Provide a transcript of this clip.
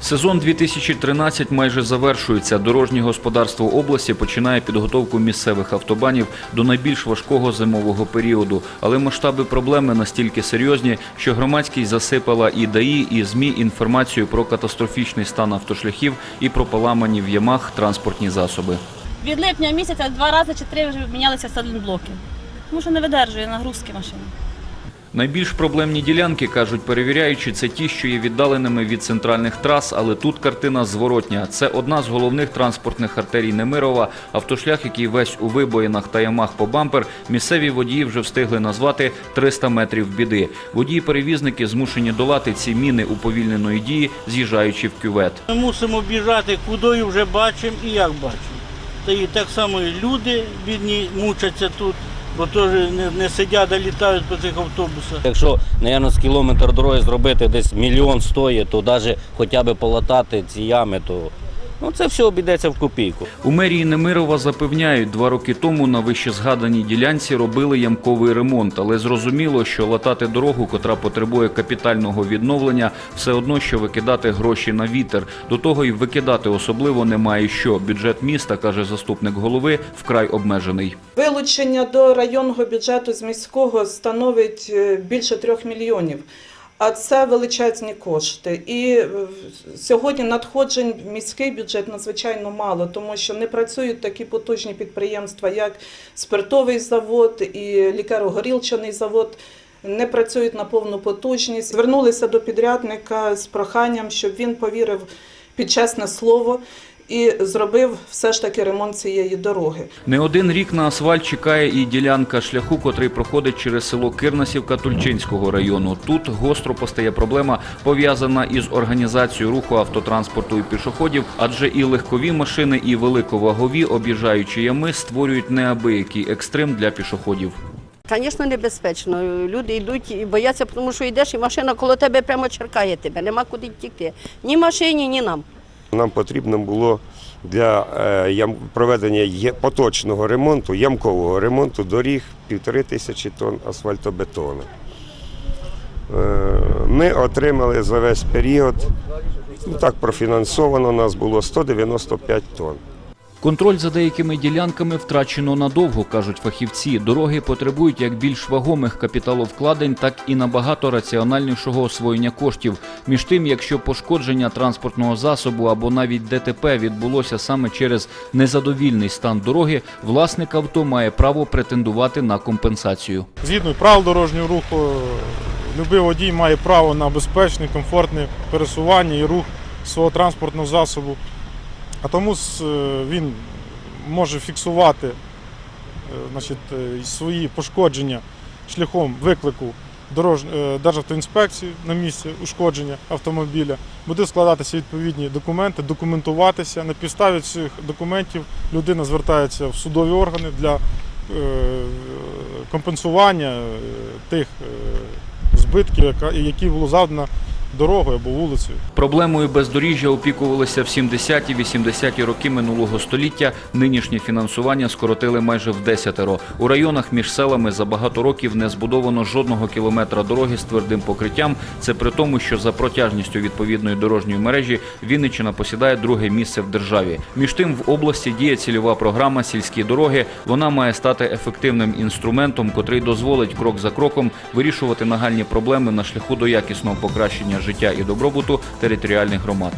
Сезон 2013 майже завершується. Дорожнє господарство області починає підготовку місцевих автобанів до найбільш важкого зимового періоду. Але масштаби проблеми настільки серйозні, що громадськість засипала і ДАІ, і ЗМІ інформацією про катастрофічний стан автошляхів і про поламані в ямах транспортні засоби. Від липня місяця два рази чи три вже мінялися сайлентблоки. Тому що не видержує нагрузки машини. Найбільш проблемні ділянки, кажуть перевіряючи, це ті, що є віддаленими від центральних трас, але тут картина зворотня. Це одна з головних транспортних артерій Немирова, автошлях, який весь у вибоїнах та ямах по бампер, місцеві водії вже встигли назвати 300 метрів біди. Водії-перевізники змушені долати ці міни уповільненої дії, з'їжджаючи в кювет. Ми мусимо біжати, кудою вже бачимо і як бачимо. Та і так само і люди бідні мучаться тут, бо теж не, не сидять, а літають по цих автобусах. Якщо, напевно, з кілометр дороги зробити десь мільйон стоїть, то навіть хоча б полатати ці ями, то ну, це все обійдеться в копійку. У мерії Немирова запевняють, два роки тому на вищезгаданій ділянці робили ямковий ремонт, але зрозуміло, що латати дорогу, котра потребує капітального відновлення, все одно, що викидати гроші на вітер. До того й викидати особливо немає що. Бюджет міста, каже заступник голови, вкрай обмежений. Вилучення до районного бюджету з міського становить е, більше трьох мільйонів. А це величезні кошти. І е, сьогодні надходжень в міський бюджет надзвичайно мало, тому що не працюють такі потужні підприємства, як спиртовий завод і лікаро-горілчаний завод. Не працюють на повну потужність. Звернулися до підрядника з проханням, щоб він повірив під чесне слово і зробив все ж таки ремонт цієї дороги. Не один рік на асфальт чекає і ділянка шляху, котрий проходить через село Кирнасівка Тульчинського району. Тут гостро постає проблема, пов'язана із організацією руху автотранспорту і пішоходів, адже і легкові машини, і великовагові, об'їжджаючи ями, створюють неабиякий екстрим для пішоходів. Звісно, небезпечно. Люди йдуть і бояться, тому що йдеш, і машина коло тебе прямо черкає тебе. Нема куди втікти. Ні машині, ні нам. Нам потрібно було для е, проведення поточного ремонту, ямкового ремонту доріг півтори тисячі тонн асфальтобетону. Е, Ми отримали за весь період, ну так профінансовано нас було 195 тонн. Контроль за деякими ділянками втрачено надовго, кажуть фахівці. Дороги потребують як більш вагомих капіталовкладень, так і набагато раціональнішого освоєння коштів. Між тим, якщо пошкодження транспортного засобу або навіть ДТП відбулося саме через незадовільний стан дороги, власник авто має право претендувати на компенсацію. Згідно правил дорожнього руху, будь-який водій має право на безпечне, комфортне пересування і рух свого транспортного засобу. А тому е, він може фіксувати е, значить, е, свої пошкодження шляхом виклику дорож... Державтоінспекції на місці ушкодження автомобіля, буде складатися відповідні документи, документуватися. На підставі цих документів людина звертається в судові органи для компенсування тих збитків, які було завдано дорогою або вулицею. Проблемою бездоріжжя опікувалися в 70-80-ті роки минулого століття. Нинішнє фінансування скоротили майже в десятеро. У районах між селами за багато років не збудовано жодного кілометра дороги з твердим покриттям. Це при тому, що за протяжністю відповідної дорожньої мережі Вінниччина посідає друге місце в державі. Між тим в області діє цільова програма Сільські дороги. Вона має стати ефективним інструментом, котрий дозволить крок за кроком вирішувати нагальні проблеми на шляху до якісного покращення життя і добробуту територіальних громад.